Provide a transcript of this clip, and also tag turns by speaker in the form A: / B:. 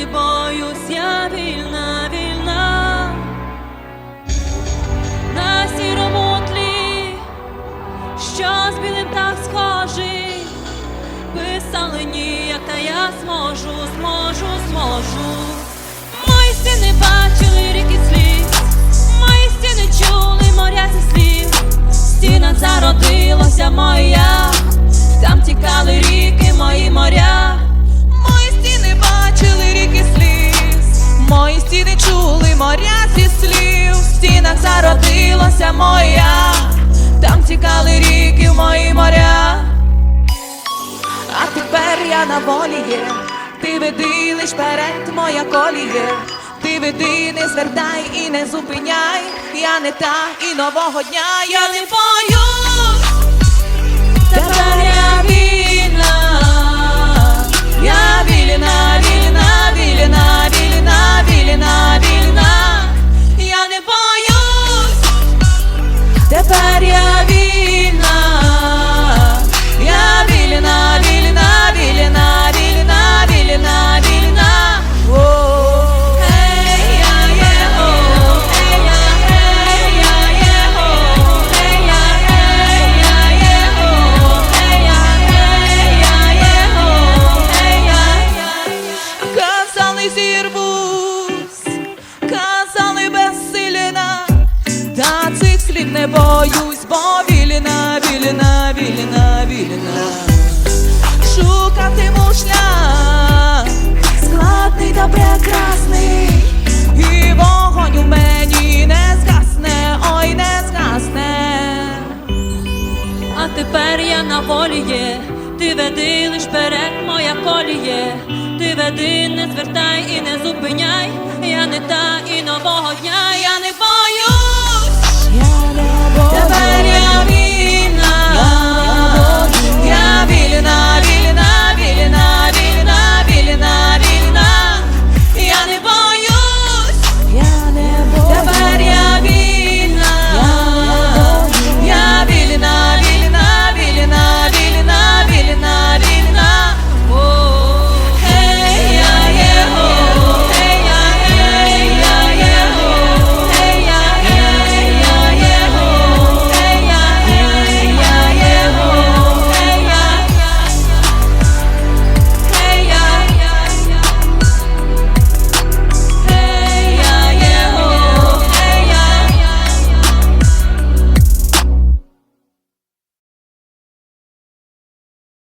A: Не боюсь, я вільна, вільна. На сірому тлі, що з білим так схожий, писали ніяк, та я зможу, зможу, зможу. Мої стіни бачили ріки сліз, мої стіни чули моря зі слів. В стінах зародилося моя, там тікали ріки, мої моря.
B: Чули моря зі слів, в стінах зародилося моя, там тікали ріки в мої моря. А тепер я на волі є, ти веди лиш перед моя коліє. Ти веди, не звертай і не зупиняй. Я не та і нового дня я не боюсь. Тепер я не боюсь, бо вільна, вільна, вільна, вільна. Шукатиму шлях, складний та прекрасний, і вогонь у мені не згасне, ой, не згасне.
A: А тепер я на волі є, ти веди лиш перед моя коліє, ти веди, не звертай і не зупиняй, я не та і нового дня, я не